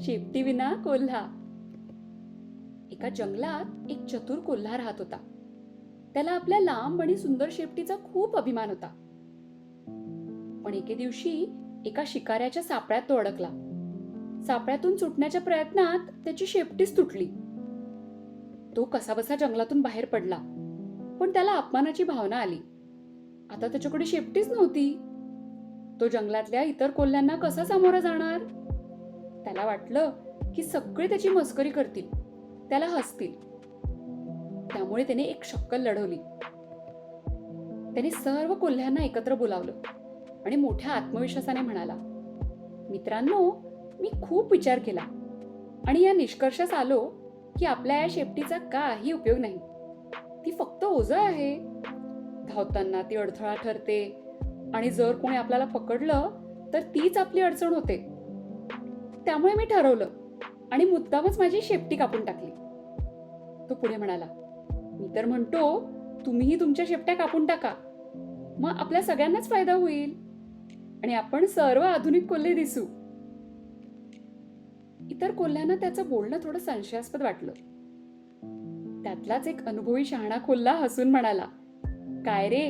शेपटी विना कोल्हा. एका जंगलात एक चतुर कोल्हा राहत होता. त्याला आपल्या लांब आणि सुंदर शेपटीचा खूप अभिमान होता. पण एके दिवशी एका शिकाऱ्याच्या सापळ्यात तो अडकला. सापळ्यातून सुटण्याच्या प्रयत्नात त्याची शेपटीच तुटली. तो कसाबसा जंगलातून बाहेर पडला. पण त्याला अपमानाची भावना आली. आता त्याच्याकडे शेपटीच नव्हती. तो जंगलातल्या इतर कोल्ह्यांना कसा सामोरा जाणार? त्याला वाटलं की सगळे त्याची मस्करी करतील. त्याला हसतील. त्यामुळे त्याने एक शक्कल लढवली. त्याने सर्व कोल्ह्यांना एकत्र बोलावलं आणि मोठ्या आत्मविश्वासाने म्हणाला मित्रांनो मी खूप विचार केला आणि या निष्कर्षास आलो की आपल्या या शेपटीचा काही उपयोग नाही. ती फक्त ओझं आहे. धावताना ती अडथळा ठरते आणि जर कोणी आपल्याला पकडलं तर तीच आपली अडचण होते. त्यामुळे मी ठरवलं. आणि मुद्दामच माझी शेपटी कापून टाकली. तो पुढे म्हणाला मी तर म्हणतो तुम्हीही तुमच्या शेपट्या कापून टाका. मग आपल्या सगळ्यांनाच फायदा होईल. आणि आपण सर्व आधुनिक कोल्हे दिसू. इतर कोल्ह्यांना त्याचं बोलणं थोडं संशयास्पद वाटलं. त्यातलाच एक अनुभवी शहाणा कोल्हा हसून म्हणाला काय रे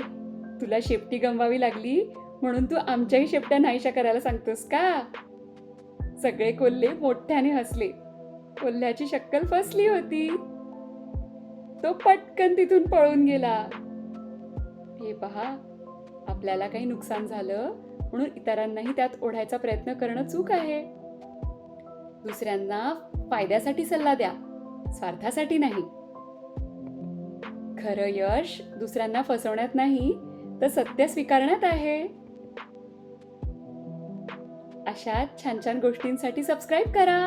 तुला शेपटी गमवावी लागली? म्हणून तू आमच्याही शेपट्या नाहीशा करायला सांगतोस का? सगळे कोल्हे मोठ्याने हसले. कोल्ह्याची शक्कल फसली होती. तो पटकन तिथून पळून गेला. हे पहा आपल्याला काही नुकसान झालं म्हणून इतरांनाही त्यात ओढायचा प्रयत्न करणं चूक आहे. दुसऱ्यांना फायद्यासाठी सल्ला द्या स्वार्थासाठी नाही. खरं यश दुसऱ्यांना फसवण्यात नाही तर सत्य स्वीकारण्यात आहे. अशा छान छान गोष्टींसाठी सबस्क्राईब करा.